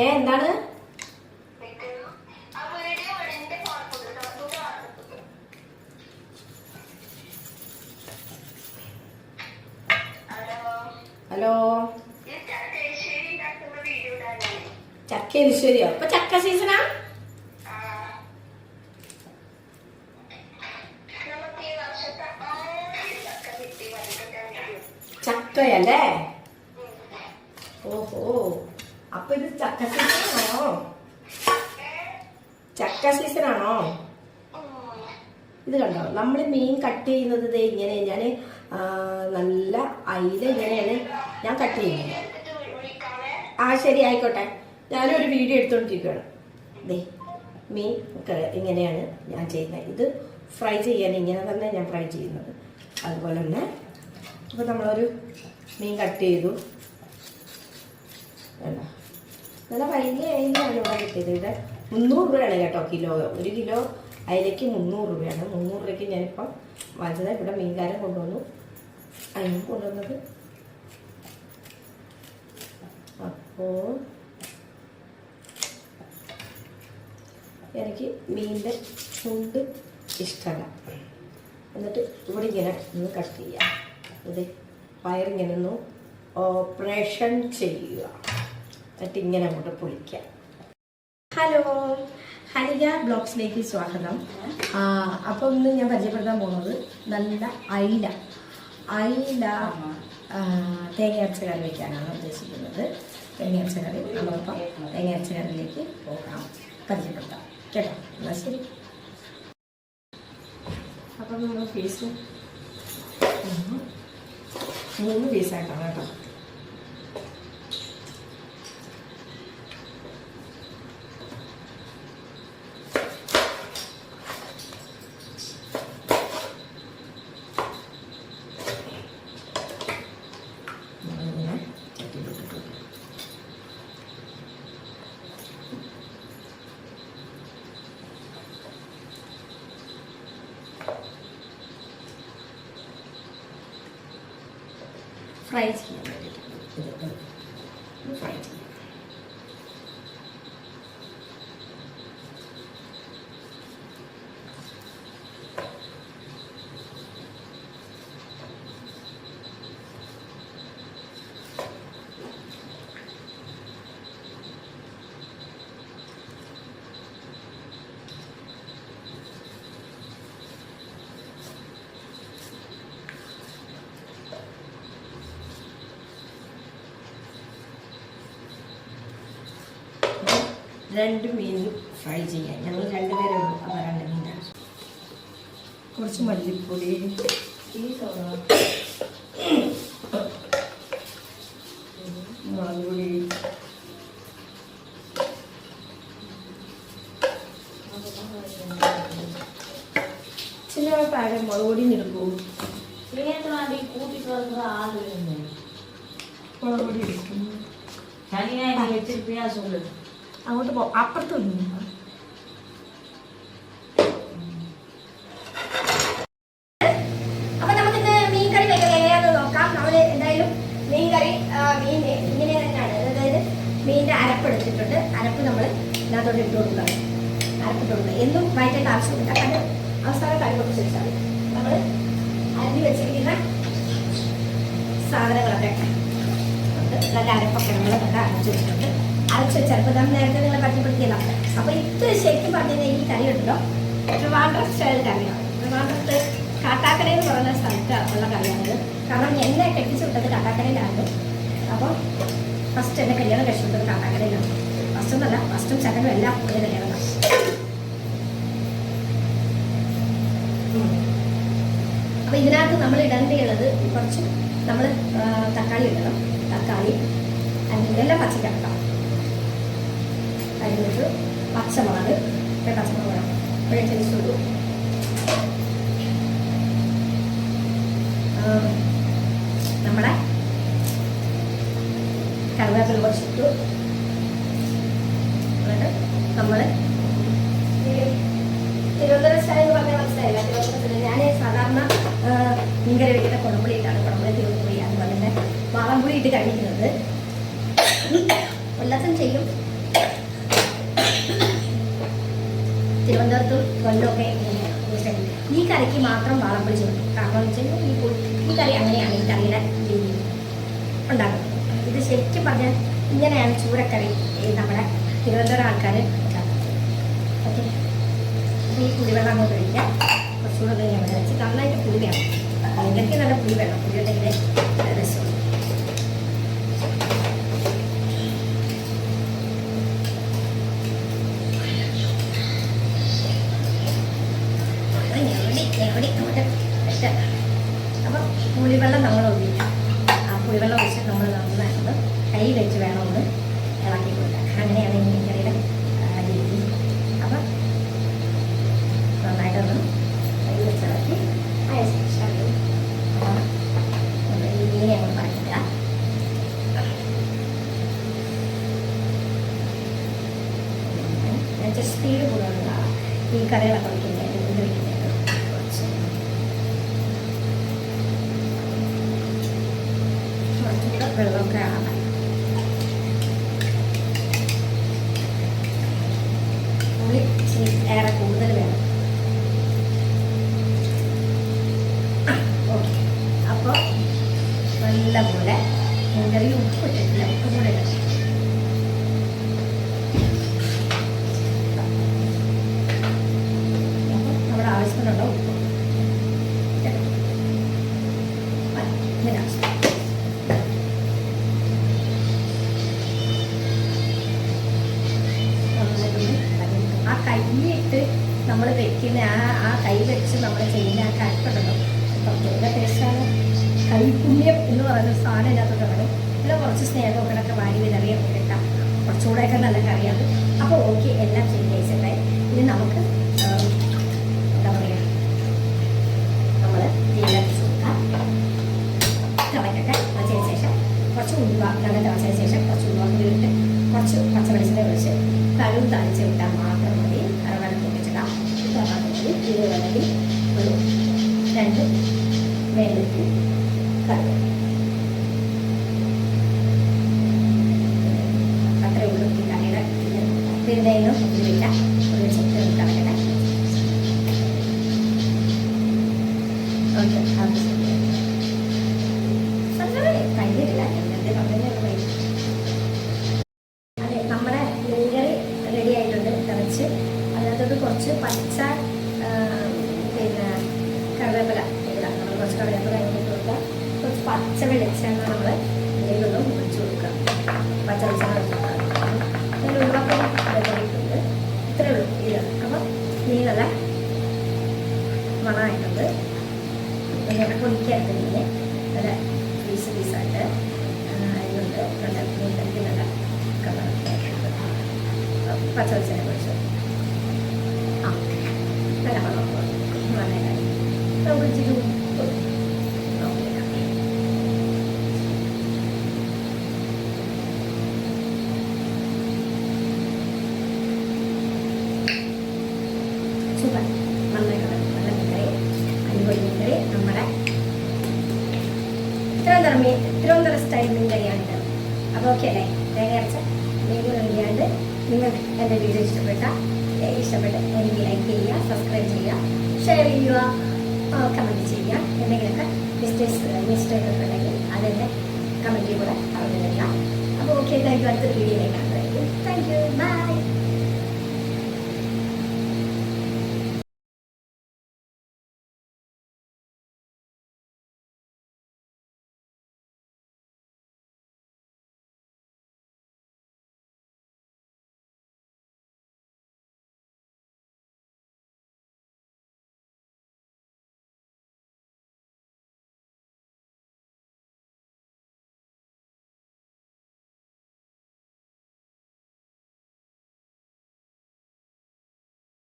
ഏ എന്താണ്? ഹലോ? ചക്ക എരിശ്ശേരിയോ? അപ്പൊ ചക്ക സീസണാ? ചക്കയല്ലേ? ഓഹോ. അപ്പൊ ഇത് ചക്ക സീസണാണോ ചക്ക സീസണാണോ ഇത് കണ്ടോ? നമ്മൾ മീൻ കട്ട് ചെയ്യുന്നത് ദേ ഇങ്ങനെ. ഞാൻ നല്ല അയില ഇങ്ങനെയാണ് ഞാൻ കട്ട് ചെയ്യുന്നത്. ആ ശരി ആയിക്കോട്ടെ. ഞാനൊരു വീഡിയോ എടുത്തോണ്ടിരിക്കുകയാണ് ദേ മീൻ ഇങ്ങനെയാണ് ഞാൻ ചെയ്യുന്നത്. ഇത് ഫ്രൈ ചെയ്യാൻ ഇങ്ങനെ തന്നെ ഞാൻ ഫ്രൈ ചെയ്യുന്നത്. അതുപോലെ തന്നെ അപ്പോൾ നമ്മളൊരു മീൻ കട്ട് ചെയ്തു. വേണ്ട നല്ല വലിയ അയിലാണ് ഇവിടെ കിട്ടിയത്. ഇവിടെ മുന്നൂറ് രൂപയാണ് കേട്ടോ കിലോ. ഒരു കിലോ അയിലയ്ക്ക് മുന്നൂറ് രൂപയാണ്. മുന്നൂറ് രൂപയ്ക്ക് ഞാനിപ്പം വാങ്ങിച്ചത്. ഇവിടെ മീൻകാരൻ കൊണ്ടുവന്നു. അതിന് കൊണ്ടുവന്നത്? അപ്പോൾ എനിക്ക് മീനിന്റെ ചുണ്ട് ഇഷ്ടമല്ല എന്നിട്ട് ഇവിടെ ഇങ്ങനെ ഒന്ന് കട്ട് ചെയ്യാം. ഇത് വയറിങ്ങനെ ഒന്ന് ഓപ്പറേഷൻ ചെയ്യുക. എന്നിട്ട് ഇങ്ങനെ അങ്ങോട്ട് പൊളിക്കാം. ഹലോ ഹരിക ബ്ലോഗ്സിലേക്ക് സ്വാഗതം. അപ്പോൾ ഇന്ന് ഞാൻ പരിചയപ്പെടുത്താൻ പോകുന്നത് നല്ല അയില. അയില ആ, തേങ്ങ അരച്ച കറി വയ്ക്കാനാണ് ഉദ്ദേശിക്കുന്നത്. തേങ്ങ അരച്ച കറി നമ്മളപ്പം തേങ്ങ അരച്ച കറിയിലേക്ക് പോകാം. പരിചയപ്പെടുത്താം. കേട്ടോ? എന്നാൽ ശരി. അപ്പം നമ്മൾ പീസ് മൂന്ന് പീസായിട്ടാണ് കേട്ടോ. ഫ്രൈ ചെയ്യാൻ വേണ്ടിയിട്ടാണ് ഇത് ഇത് ഫ്രൈ ചെയ്യാം രണ്ട് മീൻ ഫ്രൈ ചെയ്യാം ഞങ്ങൾ രണ്ടുപേരേ ഉള്ളൂ അപ്പോൾ രണ്ട് മീനാണ് കുറച്ച് മല്ലിപ്പൊടി മുളക് പൊടി ചില പാകം മുളക് പൊടി എടുക്കൂ பிரியத்தினாடி கூட்டிட்டு வர்ற ஆள் வேணும் മുളക് പൊടി എടുക്കും தனியா நீ வச்சிருப்பியா சொல்லு അങ്ങോട്ട് പോ അപ്പുറത്ത് നമുക്കിന്ന് മീൻ കറി നമ്മൾ എന്തായാലും മീൻ കറി മീൻ ഇങ്ങനെ തന്നെയാണ്. അതായത് അരപ്പെടുത്തിട്ടുണ്ട് അരപ്പ് നമ്മൾ സാധനങ്ങളൊക്കെ. നല്ല അരപ്പൊക്കെ നമ്മൾ അരച്ച് വെച്ചിട്ടുണ്ട്. അരച്ച് വെച്ചപ്പോൾ നമ്മൾ നേരത്തെ നിങ്ങളെ പറ്റിപ്പിടിക്കുന്നതാണ് അപ്പൊ ഇത് ശരിക്കും പറഞ്ഞാൽ ഈ കറി ഉണ്ടല്ലോ ട്രിവാൻഡ്രം സ്റ്റൈൽ കറിയാണ് ട്രിവാൻഡ്രത്ത് കാട്ടാക്കട എന്ന് പറയുന്ന സ്ഥലത്ത് ഉള്ള കറിയാണിത്. കാരണം എന്നെ കെട്ടിച്ചു വിട്ടത് കാട്ടാക്കടയിലാണ് അപ്പോൾ ഫസ്റ്റ് എന്നെ കല്യാണം കഴിച്ചു വിട്ടത് കാട്ടാക്കടയിലാണ്. ഫസ്റ്റ് എന്നല്ല ഫസ്റ്റും സെക്കൻഡും എല്ലാം ഒരു കല്യാണം. അപ്പോൾ ഇതിനകത്ത് നമ്മൾ ഇടേണ്ടിയുള്ളത് കുറച്ച് നമ്മൾ തക്കാളി ഇടണം. തക്കാളി അല്ലെങ്കിൽ എല്ലാം പച്ചക്കറക്കാം അതിനകത്ത് പച്ചമുളക് പച്ചമുളക് വെളിച്ചെണ്ണ ചൂടും നമ്മുടെ കറിവേപ്പില കുറച്ചിട്ടു എന്നിട്ട് നമ്മൾ തിരുവനന്തപുരം സ്റ്റൈൽ പറഞ്ഞാൽ മനസ്സിലായില്ല തിരുവനന്തപുരത്തിൽ ഞാൻ സാധാരണ മീൻകറി വെക്കുന്ന കുടംപുളി ഇട്ടാണ് കുടംപുളി തിരുവനന്തപുരം അതുപോലെ തന്നെ വാളംപുളി ഇട്ട് കഴിക്കുന്നത് എല്ലാത്തും ചെയ്യും തിരുവനന്തപുരത്ത് കൊല്ലമൊക്കെ ഈ കറിക്ക് മാത്രം വാളപ്പൊടി ചേർക്കും. കാരണം എന്ന് വെച്ചാൽ ഈ ഈ കറി അങ്ങനെയാണ് ഈ കറിയുടെ രീതി ഉണ്ടാക്കുന്നത്. ഇത് ശരിക്കും പറഞ്ഞാൽ ഇങ്ങനെയാണ് ചൂരക്കറി നമ്മുടെ തിരുവനന്തപുരം ആൾക്കാർ ഓക്കെ. ഈ പുളിവെള്ളം അങ്ങോട്ട് ഒഴിക്കാം. കുറച്ചുകൂടെ കഴിഞ്ഞാൽ വെച്ച് നന്നായിട്ട് പുളി വേണം എന്തൊക്കെ നല്ല പുളി വേണം പുളി രസമുള്ളൂ ഞെവടി ഞെവടി അങ്ങോട്ട് ഇട്ട് അപ്പം പുളിവെള്ളം നമ്മൾ ഒഴിക്കും ആ പുളിവെള്ളം ഒഴിച്ച് നമ്മൾ നന്നായിട്ട് കൈ വെച്ച് വേണം ഒന്ന് ഇളക്കി കൊടുക്കാൻ അങ്ങനെയാണ് ഈ മീൻകറിയുടെ രീതി. അപ്പം നന്നായിട്ടൊന്ന് കൈ വെച്ച് ഇളക്കി. സ്പീഡ് ഈ കറികളൊക്കെ വയ്ക്കുന്നത് ഇത് വയ്ക്കുന്നത് കുറച്ച് കുറച്ചുകൂടെ വെള്ളമൊക്കെ ആവാം പുളി ഇച്ചിരി ഏറെ കൂടുതൽ വേണം ഓക്കെ അപ്പോൾ നല്ലപോലെ മീൻകറി ഉപ്പ് ഇട്ടിട്ടില്ല ഉപ്പ് കൂടെ ഇടണം അപ്പോൾ നമ്മുടെ ആവശ്യത്തിനുള്ള ഉപ്പ് ഇടണം. മതി. ഇതിനാവശ്യം നന്നായിട്ടൊന്ന് ഇളക്കി. ആ കൈയിട്ട് നമ്മൾ വെക്കുന്ന ആ ആ കൈ വെച്ച് നമ്മൾ ചെയ്യുന്ന ആ കഴുത്തുണ്ടല്ലോ. പ്രത്യേക ടേസ്റ്റാണ് കൈപുണ്യം എന്ന് പറയുന്ന സാധനം ഇതിനകത്ത് വേണം പിന്നെ കുറച്ച് സ്നേഹമൊക്കെ ഇടയ്ക്ക് വാരി വിതറിയൊക്കെ കിട്ടാം കുറച്ചുകൂടെയൊക്കെ നല്ല കറിയാം അപ്പോൾ ഓക്കെ എല്ലാം ചെയ്ത് കഴിച്ചിട്ടേ ഇനി നമുക്ക് എന്താ പറയുക നമ്മൾ തീയിലൊക്കെ കൊടുക്കാം ശേഷം കുറച്ച് തിളച്ചതിന് ശേഷം കുറച്ച് ഇട്ട് കുറച്ച് പച്ചവെളിച്ചെണ്ണ ഒഴിച്ച് കടുവ് തളിച്ച് വിട്ടാൽ മാത്രം വേണമെങ്കിൽ ഒരു രണ്ട് വേലത്തി കറി അത്രേ ഉള്ളൂ. ഈ കറിയുടെ ഇതിന്റെയും ഒന്നുമില്ല ഒരു ചെക്ക് തിളക്കട്ടെ ഓക്കെ പറഞ്ഞല്ലേ അതെ നമ്മുടെ മീൻകറി റെഡി ആയിട്ടുണ്ട്. തിളച്ച്. അതിനകത്തോട്ട് കുറച്ച് പച്ച പിന്നെ കറിവേപ്പില ഇല്ല നമ്മൾ കുറച്ച് കറിവേപ്പില അതിലേക്ക് കൊടുക്കുക കുറച്ച് പച്ച വെളിച്ചെണ്ണ നമ്മൾ ഇതിലൊന്ന് മുറിച്ച് കൊടുക്കുക പച്ച വെളിച്ചെണ്ണ അതിൽ ഉള്ളപ്പം ഇട്ടിട്ടുണ്ട്. ഇത്രയേ ഉള്ളൂ ഇത്. അപ്പം മീൻ നല്ല മണമായിട്ടുണ്ട്. ഇങ്ങനെ പൊടിക്കരുത് മീനെ നല്ല പീസ് പീസായിട്ട് അതിനുണ്ട് നല്ല മീൻ നല്ല കളർ പച്ചവെളിച്ചെണ്ണ കുറിച്ച് ആ നല്ല മണം നന്നായി നമുക്ക് ഇച്ചിരി ഉപ്പ് നോക്കിയേക്കാം സൂപ്പർ നന്നായി നല്ല മീൻകറി അടിപൊളി മീൻകറി നമ്മുടെ മീൻ തിരുവനന്തപുരം സ്റ്റൈൽ മീൻ കറിയാണിത് അപ്പോൾ ഓക്കെ അല്ലേ? തേങ്ങ അരച്ച മീൻ കറിയാണ്ട് നിങ്ങൾക്ക് എന്റെ വീഡിയോ ഇഷ്ടപ്പെട്ട ഇഷ്ടപ്പെട്ട് എനിക്ക് ലൈക്ക് ചെയ്യുക സബ്സ്ക്രൈബ് ചെയ്യുക ഷെയർ ചെയ്യുക കമന്റ് ചെയ്യുക എന്തെങ്കിലുമൊക്കെ മിസ്റ്റേക്സ് മിസ്റ്റേക്ക് ഒക്കെ ഉണ്ടെങ്കിൽ അതെന്നെ കമന്റിൽ കൂടെ പറഞ്ഞു തരിക അപ്പോൾ ഓക്കെ താങ്ക് യു. അടുത്ത വീഡിയോയിലേക്ക് കാണുന്നതായിരിക്കും. Thank you by